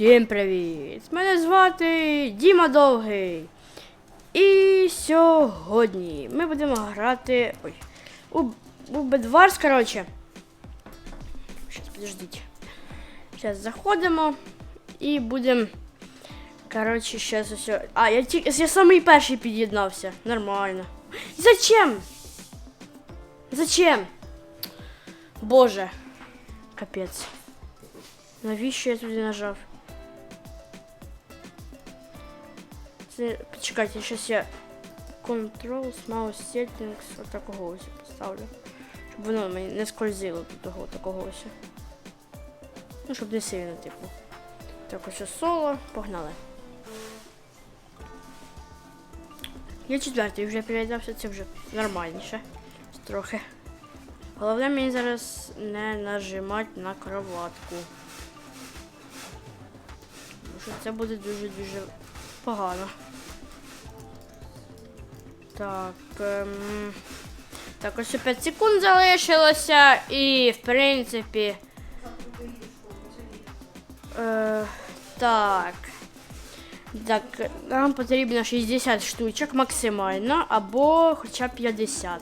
Всім привіт! Мене звати Діма Довгий. І сьогодні ми будемо грати. Ой. У, у Бедварс, коротше. Щас, подождіть. Зараз заходимо і будемо. Коротше, щас усе. А, я тільки. Я самий перший під'єднався. Нормально. Зачем? Зачем? Боже. Капець. Навіщо я туди нажав? Це... Почекайте, зараз я Control, Mouse Settings отакого ось поставлю. Щоб воно мені не скользило до того такого ось. Ну, щоб не сильно, типу. Так, ось соло, погнали. Я четвертий вже переглядався, це вже нормальніше. Трохи. Головне мені зараз не нажимати на кроватку. Тому що це буде дуже-дуже погано. Так. Ем... Так, ось 5 секунд залишилося і в принципі. Е, так. Так, нам потрібно 60 штучок максимально, або хоча б 50.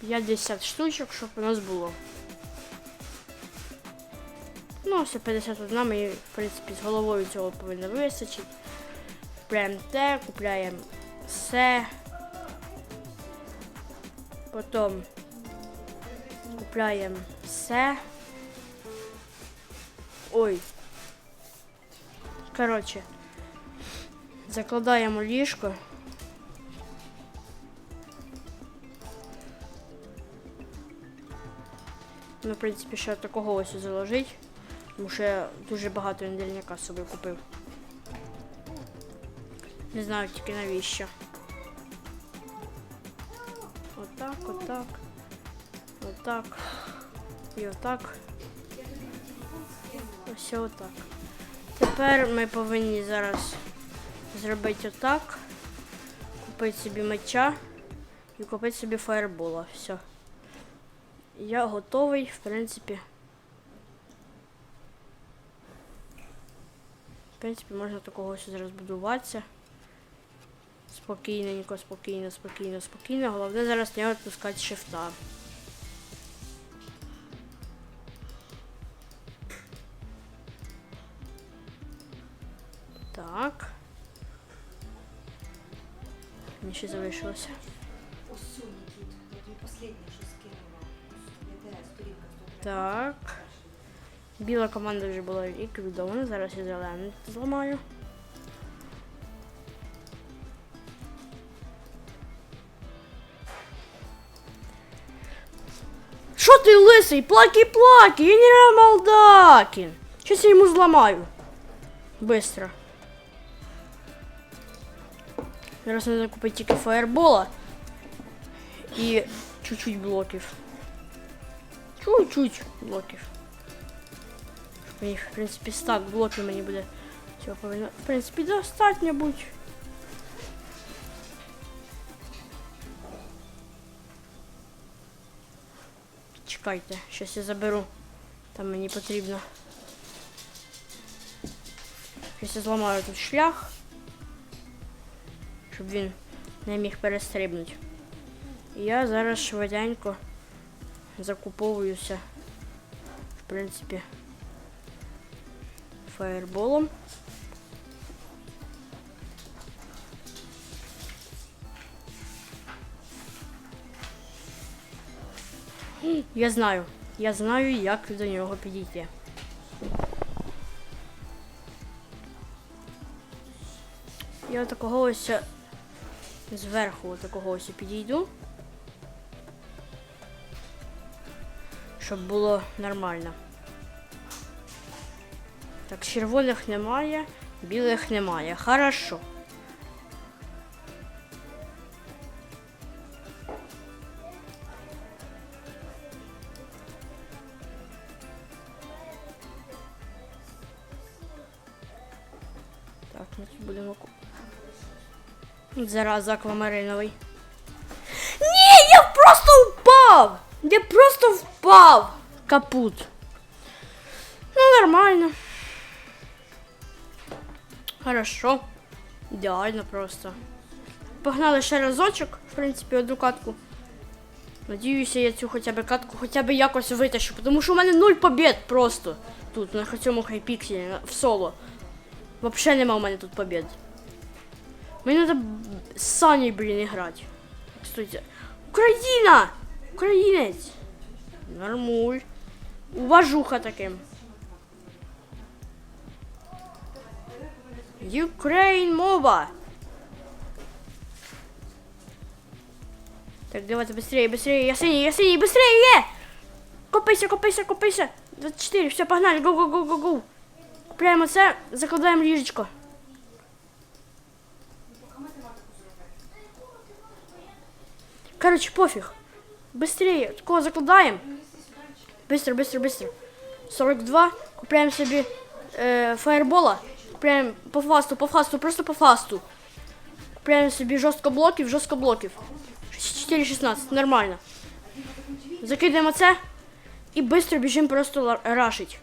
50 штучок, щоб у нас було. Ну, все 51 ми, в принципі, з головою цього повинно вистачити. Купляємо те, купляємо все. Потім купляємо все. Ой. Коротше, закладаємо ліжко. Ну, в принципі, ще такого ось заложить. Тому що я дуже багато недільника з собою купив. Не знаю тільки навіщо. Отак, отак. Отак. І отак. Ось отак. Тепер ми повинні зараз зробити отак. Купити собі меча і купити собі фаербола. Все. Я готовий, в принципі. В принципі, можна такого зараз будуватися. Спокійненько, спокійно, спокійно, спокійно. Головне зараз не відпускати шифта. Так. Мені ще залишилося. Ось тут. Я тобі останнє, що скинула. Я де сторінка 103. Так. Біла команда вже була ліквідована. Зараз я зелену зламаю. Що ти лисий? Плакі-плакі! Генерал Малдакін! Щось я йому зламаю. Быстро. Зараз треба купити тільки фаербола і чуть-чуть блоків. Чуть-чуть блоків. Щоб їх, в принципі, стак блоків мені буде. Цього повинно, в принципі, достатньо будь. Чекайте, щось я заберу. Там мені потрібно. Щось я зламаю тут шлях. Щоб він не міг перестрибнути. І я зараз швиденько закуповуюся, в принципі, фаерболом. Я знаю, я знаю, як до нього підійти. Я такого ось зверху такого ось підійду. щоб було нормально. Так, червоних немає, білих немає. Хорошо. Ку- Зараз аквамариновий. Ні, я просто впав! Я просто впав! Капут. Ну, нормально. Хорошо. Ідеально просто. Погнали ще разочок, в принципі, одну катку. Надіюся, я цю хоча б катку хоча б якось витащу, тому що у мене нуль побід просто тут, на цьому хайпікселі, в соло. Вообще нема у мене тут побід. Мені треба з Саней, блін, грати. Стойте. Україна! Українець! Нормуль. Уважуха таким. Ukraine мова. Так, давайте быстрее, быстрее. Я синий, я синий, быстрее! Копайся, копайся, копайся. 24, все, погнали, го, го, го, го, го. Купляємо це, закладаємо ліжечко. Короче, пофиг. Быстрее, такого закладаем. Быстро, быстро, быстро. 42. Купляем себе э, фаербола. Купляем по фасту, по фасту, просто по фасту. Купляем себе жорстко блоків, жорстко блоків. 4,16, нормально. Закидаємо це і швидко біжимо просто ла- рашить.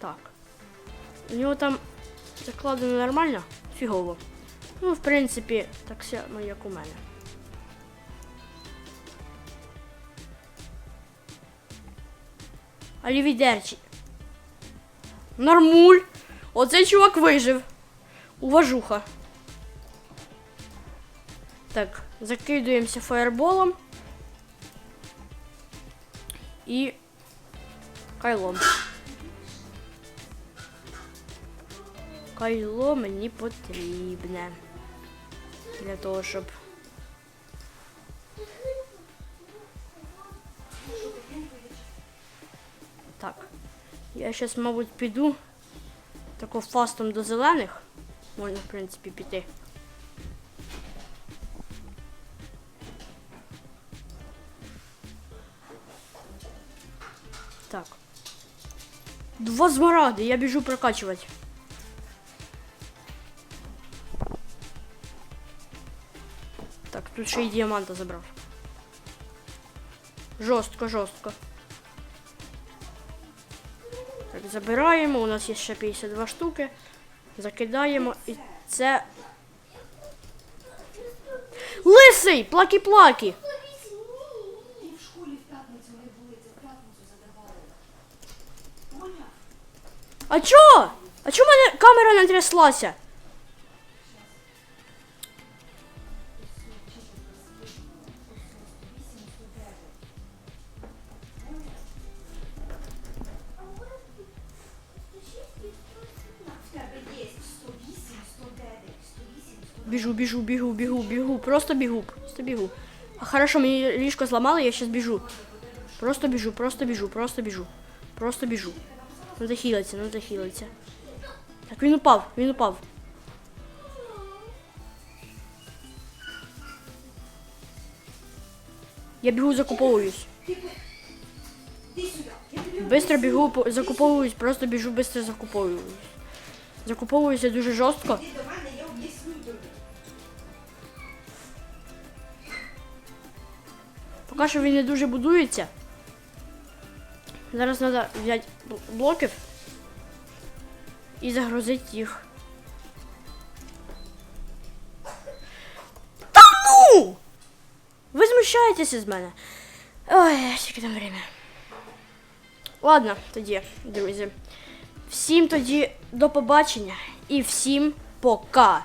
Так. У нього там закладено нормально? Фігово. Ну, в принципі, так само, як у мене. Алівідерчі. Нормуль. Оцей чувак вижив. Уважуха. Так, закидуємося фаерболом. І кайлом. Кайло мені потрібне. Для того, щоб. Так. Я зараз, мабуть, піду тако фастом до зелених. Можна, в принципі, піти. Так. Два змаради, я біжу прокачувати. Так, тут ще й діаманта забрав. Жорстко, жорстко. Так, забираємо. У нас є ще 52 штуки. Закидаємо і це. Лисий! Плакі-плакі! А чо? А чо в мене камера не тряслася? 108, 109. Біжу, біжу, бігу, бігу, бігу. Просто бігу, просто бігу. А хорошо, мені ліжко зламали, я зараз біжу. Просто біжу, просто біжу, просто біжу. Просто біжу. Ну захилиться, ну захилиться. Так, він упав, він упав. Я я тобі Быстро бігу, по- закуповуюсь, просто біжу, быстро закуповуюсь. Закуповуюся дуже жорстко. Поки що він не дуже будується. Зараз треба взяти блоків і загрузити їх. Та ну! Ви змущаєтеся з мене. Ой, скільки там время. Ладно, тоді, друзі. Всім тоді до побачення і всім пока.